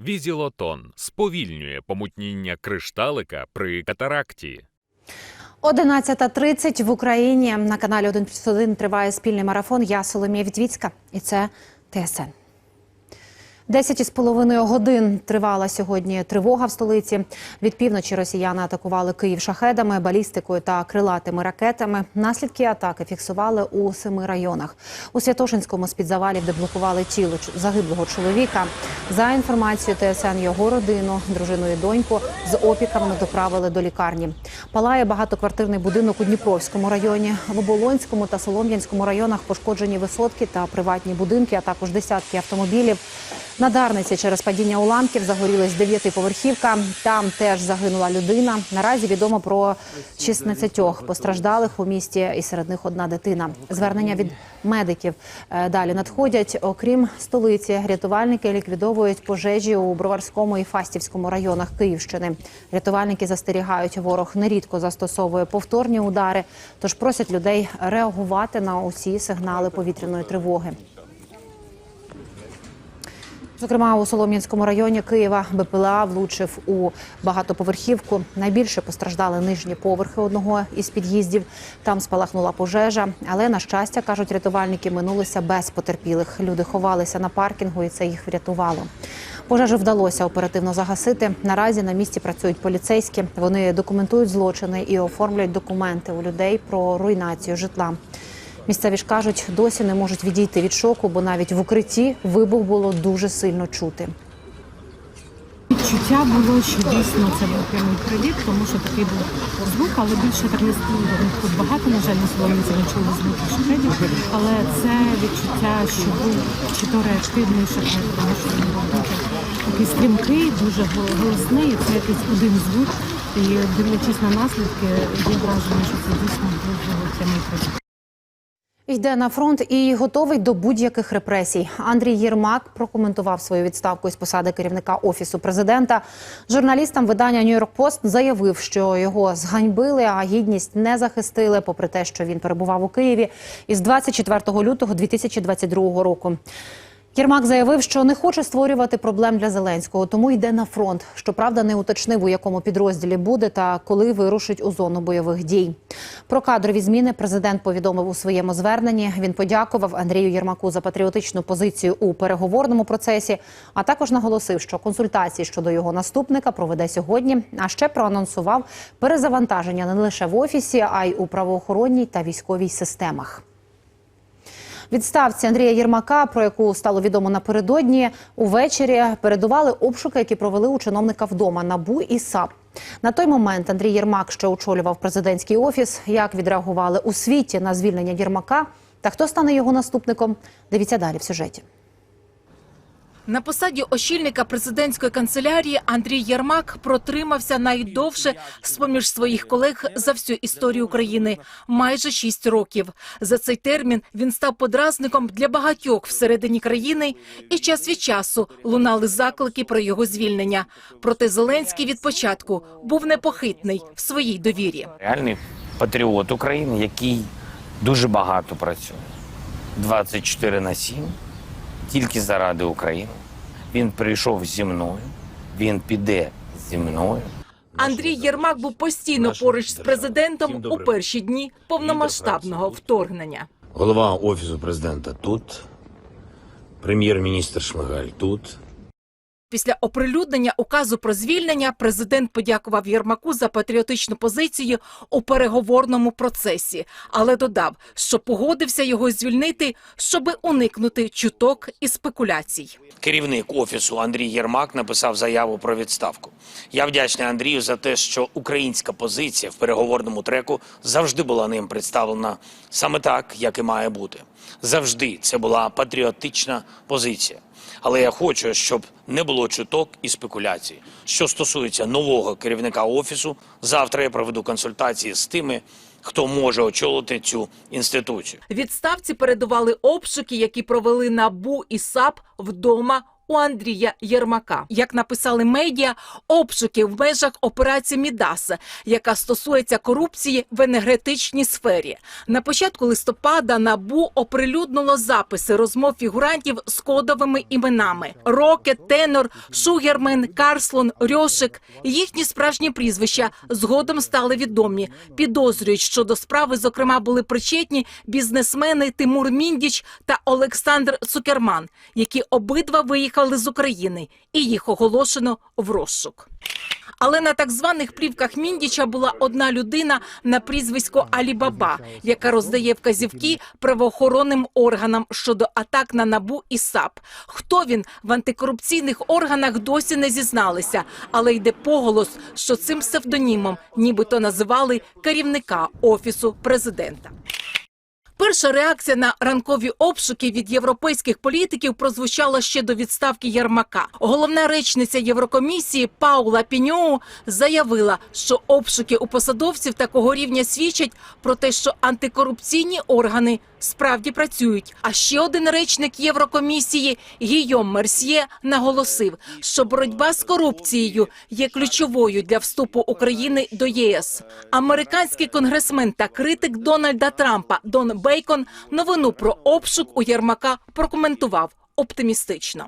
Візілотон сповільнює помутніння кришталика при катаракті. 11.30 в Україні на каналі 1+,1 триває спільний марафон. Я Соломія Вітвіцька і це ТСН. Десять із половиною годин тривала сьогодні тривога в столиці. Від півночі росіяни атакували Київ шахедами, балістикою та крилатими ракетами. Наслідки атаки фіксували у семи районах. У Святошинському з-під завалів деблокували тіло загиблого чоловіка. За інформацією ТСН, його родину, дружину і доньку з опіками доправили до лікарні. Палає багатоквартирний будинок у Дніпровському районі. В Оболонському та Солом'янському районах пошкоджені висотки та приватні будинки, а також десятки автомобілів. На Дарниці через падіння уламків загорілась дев'ятиповерхівка. Там теж загинула людина. Наразі відомо про 16 постраждалих у місті, і серед них одна дитина. Звернення від медиків е, далі надходять. Окрім столиці, рятувальники ліквідовують пожежі у Броварському і Фастівському районах Київщини. Рятувальники застерігають, ворог нерідко застосовує повторні удари, тож просять людей реагувати на усі сигнали повітряної тривоги. Зокрема, у Солом'янському районі Києва БПЛА влучив у багатоповерхівку. Найбільше постраждали нижні поверхи одного із під'їздів. Там спалахнула пожежа, але на щастя кажуть рятувальники, минулися без потерпілих. Люди ховалися на паркінгу, і це їх врятувало. Пожежу вдалося оперативно загасити. Наразі на місці працюють поліцейські. Вони документують злочини і оформлюють документи у людей про руйнацію житла. Місцеві ж кажуть, досі не можуть відійти від шоку, бо навіть в укритті вибух було дуже сильно чути. Відчуття було, що дійсно це був прямий приліт, тому що такий був звук, але більше так не. Тут багато, на жаль, на Солом'янці не чули звуки шахедів, але це відчуття, що був чи то реактивний шахет, тому що він був дуже такий стрімкий, дуже голосний, і це якийсь один звук. І дивлячись на наслідки, є враження, що це дійсно був прямий приліт. Йде на фронт і готовий до будь-яких репресій. Андрій Єрмак прокоментував свою відставку із посади керівника офісу президента. Журналістам видання Нью-Йорк Пост заявив, що його зганьбили, а гідність не захистили, попри те, що він перебував у Києві із 24 лютого 2022 року. Єрмак заявив, що не хоче створювати проблем для Зеленського, тому йде на фронт. Щоправда, не уточнив, у якому підрозділі буде та коли вирушить у зону бойових дій. Про кадрові зміни президент повідомив у своєму зверненні. Він подякував Андрію Єрмаку за патріотичну позицію у переговорному процесі, а також наголосив, що консультації щодо його наступника проведе сьогодні. А ще проанонсував перезавантаження не лише в офісі, а й у правоохоронній та військовій системах. Відставці Андрія Єрмака, про яку стало відомо напередодні, увечері передували обшуки, які провели у чиновника вдома НАБУ і САП. На той момент Андрій Єрмак ще очолював президентський офіс. Як відреагували у світі на звільнення Єрмака та хто стане його наступником? Дивіться далі в сюжеті. На посаді очільника президентської канцелярії Андрій Єрмак протримався найдовше з-поміж своїх колег за всю історію України – майже шість років. За цей термін він став подразником для багатьох всередині країни, і час від часу лунали заклики про його звільнення. Проте Зеленський від початку був непохитний в своїй довірі. реальний патріот України, який дуже багато працює. 24 на 7, тільки заради України. Він прийшов зі мною, він піде зі мною. Андрій Єрмак був постійно поруч з президентом у перші дні повномасштабного вторгнення. Голова офісу президента тут, прем'єр-міністр Шмигаль тут. Після оприлюднення указу про звільнення президент подякував Єрмаку за патріотичну позицію у переговорному процесі, але додав, що погодився його звільнити, щоби уникнути чуток і спекуляцій. Керівник офісу Андрій Єрмак написав заяву про відставку. Я вдячний Андрію за те, що українська позиція в переговорному треку завжди була ним представлена саме так, як і має бути. Завжди це була патріотична позиція. Але я хочу, щоб не було чуток і спекуляцій. Що стосується нового керівника офісу, завтра я проведу консультації з тими, хто може очолити цю інституцію. Відставці передували обшуки, які провели НАБУ і САП вдома у Андрія Єрмака. Як написали медіа, обшуки в межах операції Мідас, яка стосується корупції в енергетичній сфері. На початку листопада набу оприлюднило записи розмов фігурантів з кодовими іменами: Рокет, Тенор, Шугермен, Карслон, Рьошик. Їхні справжні прізвища згодом стали відомі. Підозрюють, що до справи, зокрема, були причетні бізнесмени Тимур Міндіч та Олександр Цукерман, які обидва виїхали з України, і їх оголошено в розшук. Але на так званих плівках Міндіча була одна людина на прізвисько Алібаба, яка роздає вказівки правоохоронним органам щодо атак на набу і САП. Хто він в антикорупційних органах досі не зізналися, але йде поголос, що цим псевдонімом нібито називали керівника офісу президента. Перша реакція на ранкові обшуки від європейських політиків прозвучала ще до відставки Єрмака. Головна речниця Єврокомісії Паула Піньоу заявила, що обшуки у посадовців такого рівня свідчать про те, що антикорупційні органи справді працюють. А ще один речник Єврокомісії Гійом Мерсьє наголосив, що боротьба з корупцією є ключовою для вступу України до ЄС. Американський конгресмен та критик Дональда Трампа Дон Бейкон новину про обшук у Єрмака прокоментував оптимістично.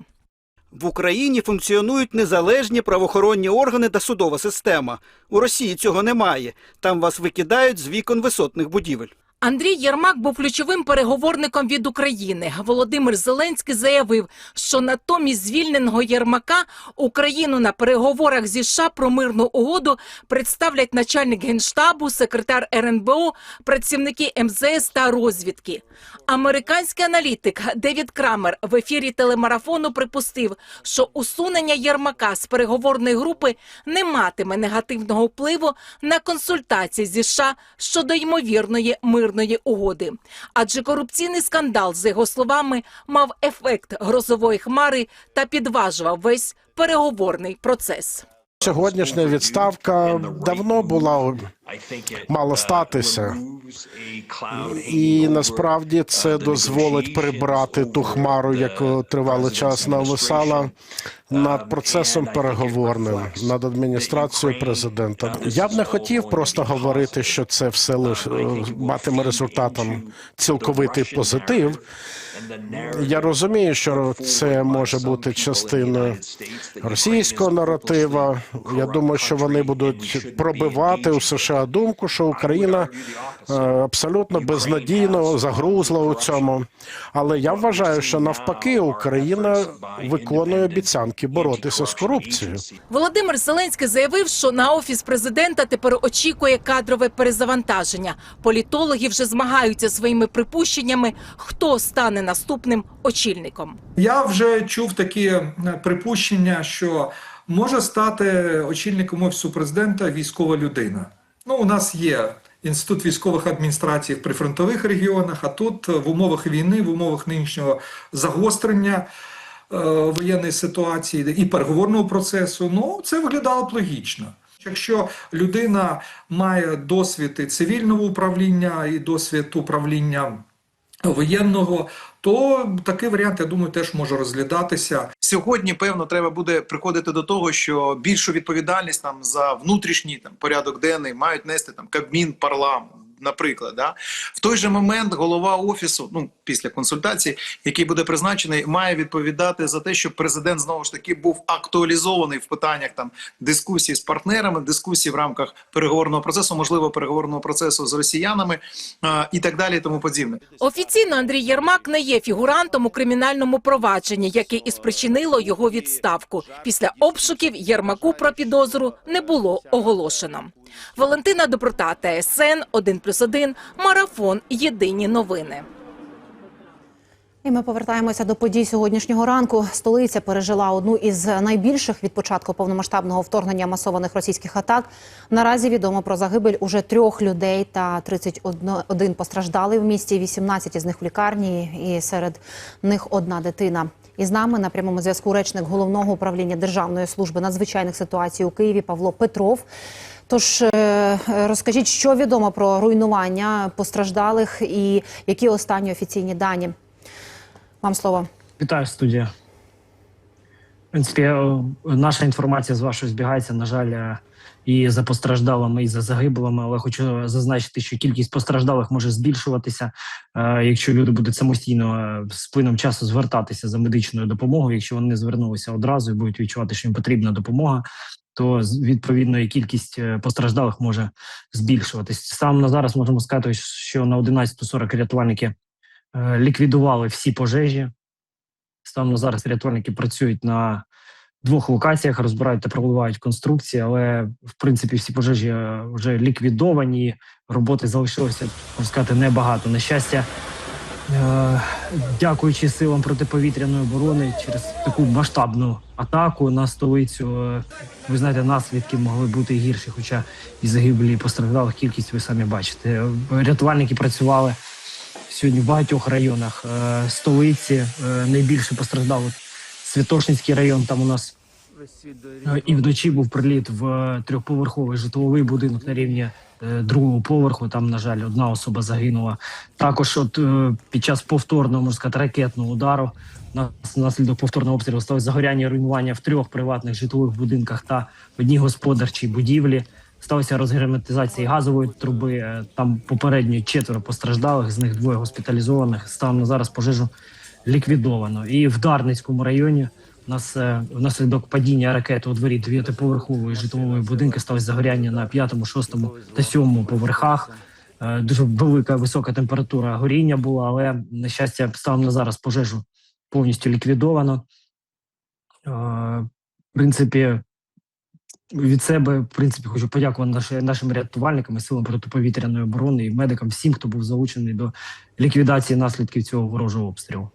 В Україні функціонують незалежні правоохоронні органи та судова система. У Росії цього немає. Там вас викидають з вікон висотних будівель. Андрій Єрмак був ключовим переговорником від України. Володимир Зеленський заявив, що натомість звільненого Єрмака Україну на переговорах зі США про мирну угоду представлять начальник генштабу, секретар РНБО, працівники МЗС та розвідки. Американський аналітик Девід Крамер в ефірі телемарафону припустив, що усунення Єрмака з переговорної групи не матиме негативного впливу на консультації зі США щодо ймовірної мирної угоди. Адже корупційний скандал, за його словами, мав ефект грозової хмари та підважував весь переговорний процес. Сьогоднішня відставка давно була мала статися, і насправді це дозволить прибрати ту хмару, яку тривалий час нависала над процесом переговорним, над адміністрацією президента. Я б не хотів просто говорити, що це все лише е, матиме результатом цілковитий позитив. Я розумію, що це може бути частиною російського наратива. Я думаю, що вони будуть пробивати у США думку, що Україна е, абсолютно безнадійно загрузла у цьому. Але я вважаю, що навпаки Україна виконує обіцянки боротися з корупцією. Володимир Зеленський заявив, що на офіс президента тепер очікує кадрове перезавантаження. Політологи вже змагаються своїми припущеннями, хто стане наступним очільником. Я вже чув такі е, припущення, що може стати очільником офісу президента військова людина. Ну, у нас є інститут військових адміністрацій в прифронтових регіонах, а тут в умовах війни, в умовах нинішнього загострення е, воєнної ситуації і переговорного процесу, ну це виглядало б логічно. Якщо людина має досвід і цивільного управління, і досвід управління воєнного, то такий варіант, я думаю, теж може розглядатися. Сьогодні, певно, треба буде приходити до того, що більшу відповідальність там за внутрішній там порядок денний мають нести там Кабмін, парламент. Наприклад, да в той же момент голова офісу, ну після консультації, який буде призначений, має відповідати за те, щоб президент знову ж таки був актуалізований в питаннях там дискусії з партнерами, дискусії в рамках переговорного процесу, можливо, переговорного процесу з росіянами а, і так далі, тому подібне. Офіційно Андрій Єрмак не є фігурантом у кримінальному провадженні, яке і спричинило його відставку. Після обшуків Єрмаку про підозру не було оголошено. Валентина Доброта, ТСН 1+,1, Марафон. Єдині новини. І ми повертаємося до подій сьогоднішнього ранку. Столиця пережила одну із найбільших від початку повномасштабного вторгнення масованих російських атак. Наразі відомо про загибель уже трьох людей та 31 постраждалий в місті. 18 з них в лікарні, і серед них одна дитина. І з нами на прямому зв'язку речник головного управління Державної служби надзвичайних ситуацій у Києві Павло Петров. Тож е, розкажіть, що відомо про руйнування постраждалих і які останні офіційні дані. Вам слово. Вітаю студія. В принципі, е, наша інформація з вашою збігається, на жаль, е, і за постраждалими, і за загиблими. Але хочу зазначити, що кількість постраждалих може збільшуватися, якщо люди будуть самостійно з плином часу звертатися за медичною допомогою. Якщо вони звернулися одразу і будуть відчувати, що їм потрібна допомога, то відповідно і кількість е, постраждалих може збільшуватись. Саме на зараз можемо сказати, що на 11.40 рятувальники е, ліквідували всі пожежі. Станом на зараз рятувальники працюють на двох локаціях, розбирають та проливають конструкції, але в принципі всі пожежі е, вже ліквідовані. Роботи залишилося можна сказати небагато. На щастя, дякуючи силам протиповітряної оборони через таку масштабну атаку на столицю. е, Ви знаєте, наслідки могли бути гірші, хоча і загиблі, і постраждалих кількість ви самі бачите. Е, Рятувальники працювали сьогодні в багатьох районах е, столиці. Е, найбільше постраждав от Святошинський район. Там у нас е, і вночі був приліт в е, трьохповерховий житловий будинок на рівні е, другого поверху. Там, на жаль, одна особа загинула. Також, от е, під час повторного можна сказати, ракетного удару на наслідок повторного обстрілу сталося загоряння і руйнування в трьох приватних житлових будинках та в одній господарчій будівлі. Сталася розгерметизація газової труби. Е, Там попередньо четверо постраждалих, з них двоє госпіталізованих. Станом на зараз пожежу ліквідовано. І в Дарницькому районі нас е, внаслідок падіння ракети у дворі дев'ятиповерхової житлової будинки сталося загоряння на п'ятому, шостому та сьомому поверхах. Е, Дуже велика висока температура горіння була, але на щастя, станом на зараз пожежу повністю ліквідовано. Е, В принципі, від себе, в принципі, хочу подякувати нашим рятувальникам силам протиповітряної оборони і медикам, всім, хто був залучений до ліквідації наслідків цього ворожого обстрілу.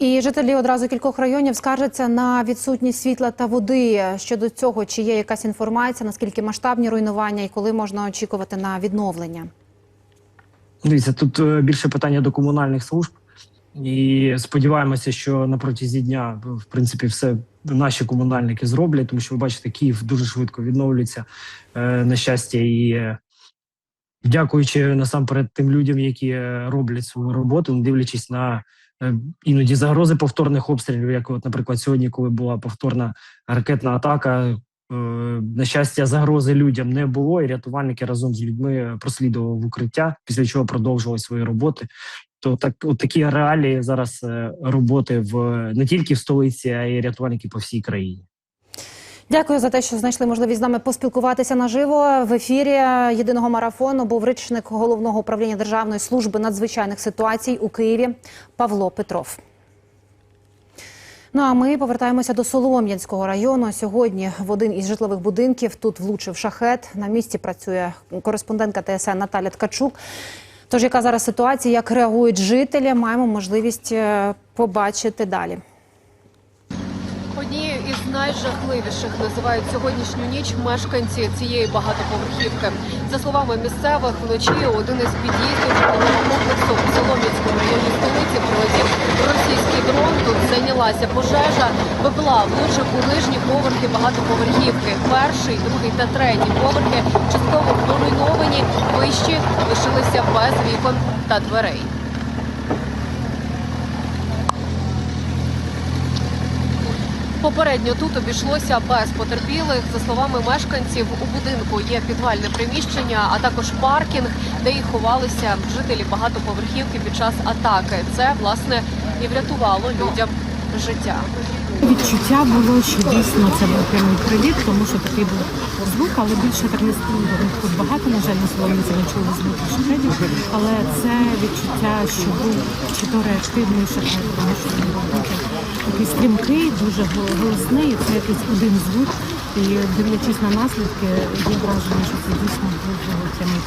І жителі одразу кількох районів скаржаться на відсутність світла та води. Щодо цього, чи є якась інформація, наскільки масштабні руйнування і коли можна очікувати на відновлення? Дивіться, тут е, більше питання до комунальних служб, і сподіваємося, що на протязі дня, в принципі, все наші комунальники зроблять, тому що ви бачите, Київ дуже швидко відновлюється е, на щастя, і е, дякуючи насамперед тим людям, які роблять свою роботу, дивлячись на іноді загрози повторних обстрілів, як, от, наприклад, сьогодні, коли була повторна ракетна атака. Е, На щастя, загрози людям не було, і рятувальники разом з людьми прослідували в укриття, після чого продовжували свої роботи. То так, от такі реалії зараз е, роботи в не тільки в столиці, а й рятувальники по всій країні. Дякую за те, що знайшли можливість з нами поспілкуватися наживо. В ефірі єдиного марафону був речник головного управління Державної служби надзвичайних ситуацій у Києві Павло Петров. Ну а ми повертаємося до Солом'янського району. Сьогодні в один із житлових будинків тут влучив шахет. На місці працює кореспондентка ТСН Наталя Ткачук. Тож, яка зараз ситуація, як реагують жителі, маємо можливість е, побачити далі. Найжахливіших називають сьогоднішню ніч мешканці цієї багатоповерхівки. За словами місцевих, вночі один із під'їздів житлового комплексу у Солом'янському районі столиці прилетів російський дрон. Тут зайнялася пожежа. БПЛА влучив у нижні поверхи багатоповерхівки. Перший, другий та третій поверхи частково поруйновані. Вищі лишилися без вікон та дверей. Попередньо тут обійшлося без потерпілих. За словами мешканців, у будинку є підвальне приміщення, а також паркінг, де і ховалися жителі багатоповерхівки під час атаки. Це власне і врятувало людям життя. Відчуття було, що дійсно це був прямий привіт, тому що такий був звук, але більше так не. Тут багато, на жаль, на Солом'янці не чули звуки шахедів, але це відчуття, що був чи то реактивний шахет, тому що він був такий стрімкий, дуже голосний, і це якийсь один звук. І дивлячись на наслідки, є враження, що це дійсно прямий.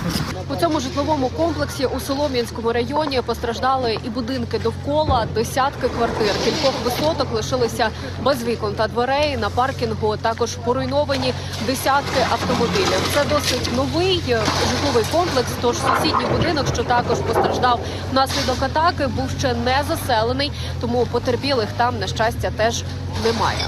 У цьому житловому комплексі у Солом'янському районі постраждали і будинки довкола, десятки квартир. Кількох висоток лишилися без вікон та дверей. На паркінгу також поруйновані десятки автомобілів. Це досить новий е, житловий комплекс. Тож сусідній будинок, що також постраждав внаслідок атаки, був ще не заселений, тому потерпілих там на щастя теж немає.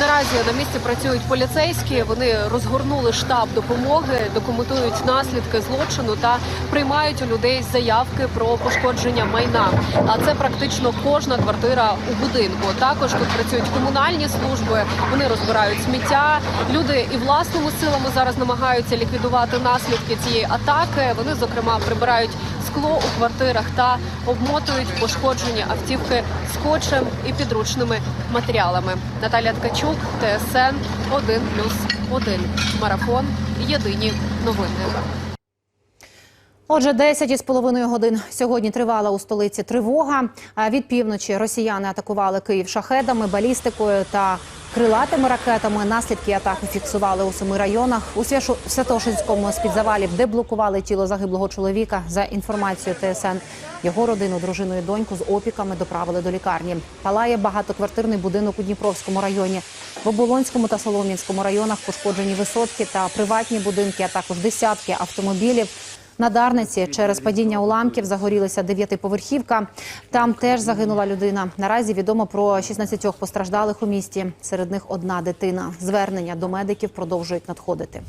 Наразі на місці працюють поліцейські. Вони розгорнули штаб допомоги, документують наслідки злочину та приймають у людей заявки про пошкодження майна. А це практично кожна квартира у будинку. Також тут працюють комунальні служби. Вони розбирають сміття. Люди і власними силами зараз намагаються ліквідувати наслідки цієї атаки. Вони зокрема прибирають скло у квартирах та обмотують пошкоджені автівки скотчем і підручними матеріалами. Наталя Ткачук, ТСН 1+,1. Марафон. Єдині новини. Отже, 10 із половиною годин сьогодні тривала у столиці тривога. Від півночі росіяни атакували Київ шахедами, балістикою та крилатими ракетами. Наслідки атаки фіксували у семи районах. У Святошинському з-під завалів деблокували тіло загиблого чоловіка. За інформацією ТСН, його родину, дружину і доньку з опіками доправили до лікарні. Палає багатоквартирний будинок у Дніпровському районі. В Оболонському та Солом'янському районах пошкоджені висотки та приватні будинки, а також десятки автомобілів. На Дарниці через падіння уламків загорілася дев'ятиповерхівка. Там теж загинула людина. Наразі відомо про 16 постраждалих у місті. Серед них одна дитина. Звернення до медиків продовжують надходити.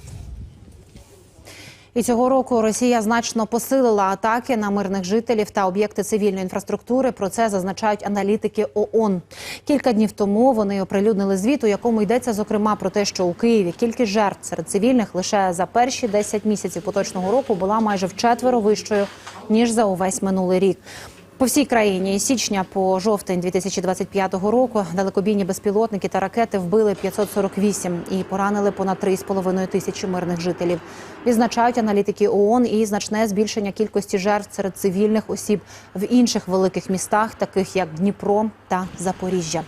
І цього року Росія значно посилила атаки на мирних жителів та об'єкти цивільної інфраструктури. Про це зазначають аналітики ООН. Кілька днів тому вони оприлюднили звіт, у якому йдеться зокрема про те, що у Києві кількість жертв серед цивільних лише за перші 10 місяців поточного року була майже вчетверо вищою ніж за увесь минулий рік. По всій країні із січня по жовтень 2025 року далекобійні безпілотники та ракети вбили 548 і поранили понад 3,5 тисячі мирних жителів. Відзначають аналітики ООН і значне збільшення кількості жертв серед цивільних осіб в інших великих містах, таких як Дніпро та Запоріжжя.